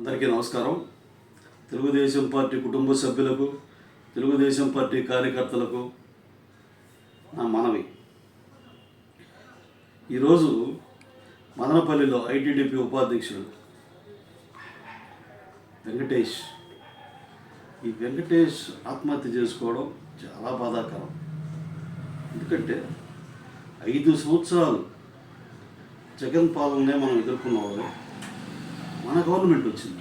అందరికీ నమస్కారం. తెలుగుదేశం పార్టీ కుటుంబ సభ్యులకు తెలుగుదేశం పార్టీ కార్యకర్తలకు నా మనవి. ఈరోజు మదనపల్లిలో ఐటీడీపీ ఉపాధ్యక్షుడు వెంకటేష్. ఈ వెంకటేష్ ఆత్మహత్య చేసుకోవడం చాలా బాధాకరం. ఎందుకంటే ఐదు సంవత్సరాలు జగన్ పాలననే మనం ఎదుర్కొన్నాము మన గవర్నమెంట్ వచ్చింది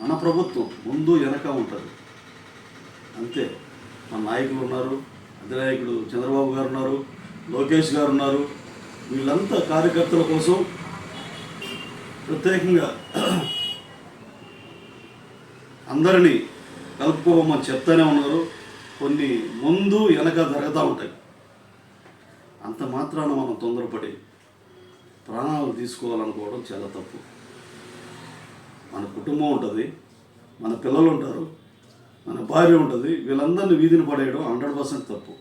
మన ప్రభుత్వం ముందు వెనక ఉంటుంది. అంతే. మన నాయకులు ఉన్నారు అధినాయకుడు చంద్రబాబు గారు ఉన్నారు లోకేష్ గారు ఉన్నారు. వీళ్ళంతా కార్యకర్తల కోసం ప్రత్యేకంగా అందరినీ కలుపుకోమని చెప్తానే ఉన్నారు. కొన్ని ముందు వెనక జరుగుతూ ఉంటాయి. అంత మాత్రాన మనం తొందరపడి ప్రాణాలు తీసుకోవాలనుకోవడం చాలా తప్పు. మన కుటుంబం ఉంటుంది మన పిల్లలు ఉంటారు మన భార్య ఉంటుంది వీళ్ళందరినీ వీధిని పడేయడం హండ్రెడ్ పర్సెంట్ తప్పు.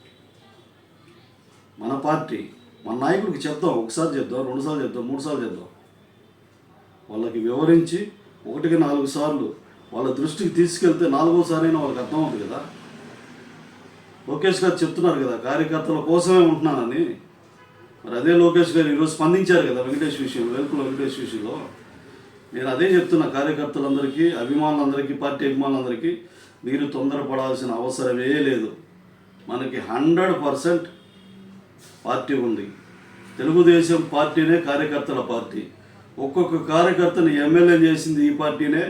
మన పార్టీ మన నాయకుడికి చెప్దాం ఒకసారి చెప్దాం రెండుసార్లు చెప్దాం మూడు సార్లు చెప్దాం. వాళ్ళకి వివరించి ఒకటికి నాలుగు సార్లు వాళ్ళ దృష్టికి తీసుకెళ్తే నాలుగోసారి అయినా వాళ్ళకి అర్థమవుతుంది కదా. లోకేష్ గారు చెప్తున్నారు కదా కార్యకర్తల కోసమే ఉంటున్నానని. మరి అదే లోకేష్ గారు ఈరోజు స్పందించారు కదా వెంకటేష్ విషయంలో వెలుకుల వెంకటేష్ విషయంలో. నేను అదే చెప్తున్న కార్యకర్తలందరికీ అభిమానులందరికీ పార్టీ అభిమానులందరికీ మీరు తొందరపడాల్సిన అవసరమే లేదు. మనకి హండ్రెడ్ పర్సెంట్ పార్టీ ఉంది. తెలుగుదేశం పార్టీనే కార్యకర్తల పార్టీ. ఒక్కొక్క కార్యకర్తని ఎమ్మెల్యే చేసింది ఈ పార్టీనే.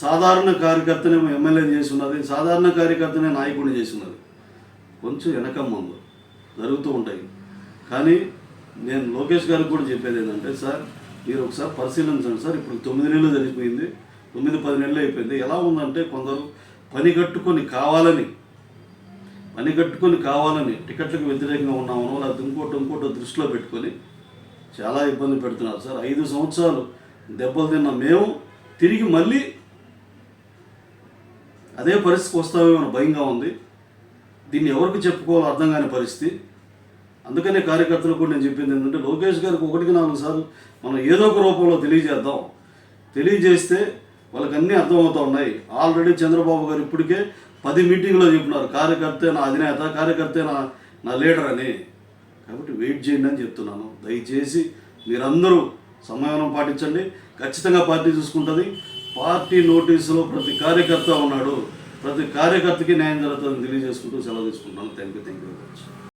సాధారణ కార్యకర్తనే ఎమ్మెల్యే చేసి ఉన్నది. సాధారణ కార్యకర్తనే నాయకుడిని చేసి ఉన్నది. కొంచెం వెనక ముందు జరుగుతూ ఉంటాయి. కానీ నేను లోకేష్ గారికి కూడా చెప్పేది ఏంటంటే సార్ మీరు ఒకసారి పరిశీలించండి సార్. ఇప్పుడు తొమ్మిది నెలలు జరిగిపోయింది. తొమ్మిది పది నెలలు అయిపోయింది. ఎలా ఉందంటే కొందరు పని కట్టుకొని కావాలని పని కట్టుకొని కావాలని టికెట్లకు వ్యతిరేకంగా ఉన్నామనో లేకపోతే ఇంకోటి ఇంకోటి దృష్టిలో పెట్టుకొని చాలా ఇబ్బంది పెడుతున్నారు సార్. ఐదు సంవత్సరాలు దెబ్బలు తిన్న మేము తిరిగి మళ్ళీ అదే పరిస్థితికి వస్తామేమో అని భయంగా ఉంది. దీన్ని ఎవరికి చెప్పుకోవాలో అర్థం కాని పరిస్థితి. అందుకనే కార్యకర్తలకు కూడా నేను చెప్పింది ఏంటంటే లోకేష్ గారికి ఒకటికి నాలుగు సార్లు మనం ఏదో ఒక రూపంలో తెలియజేద్దాం. తెలియజేస్తే వాళ్ళకి అన్నీ అర్థమవుతా ఉన్నాయి. ఆల్రెడీ చంద్రబాబు గారు ఇప్పటికే పది మీటింగ్లో చెప్పినారు. కార్యకర్తే నా అధినేత కార్యకర్తే నా నా లీడర్ అని. కాబట్టి వెయిట్ చేయండి అని చెప్తున్నాను. దయచేసి మీరందరూ సమయం పాటించండి. ఖచ్చితంగా పార్టీ చూసుకుంటుంది. పార్టీ నోటీసులో ప్రతి కార్యకర్త ఉన్నాడు. ప్రతి కార్యకర్తకి న్యాయం జరుగుతుందని తెలియజేసుకుంటూ సెలవు తీసుకుంటున్నాను. Thank you thank you very much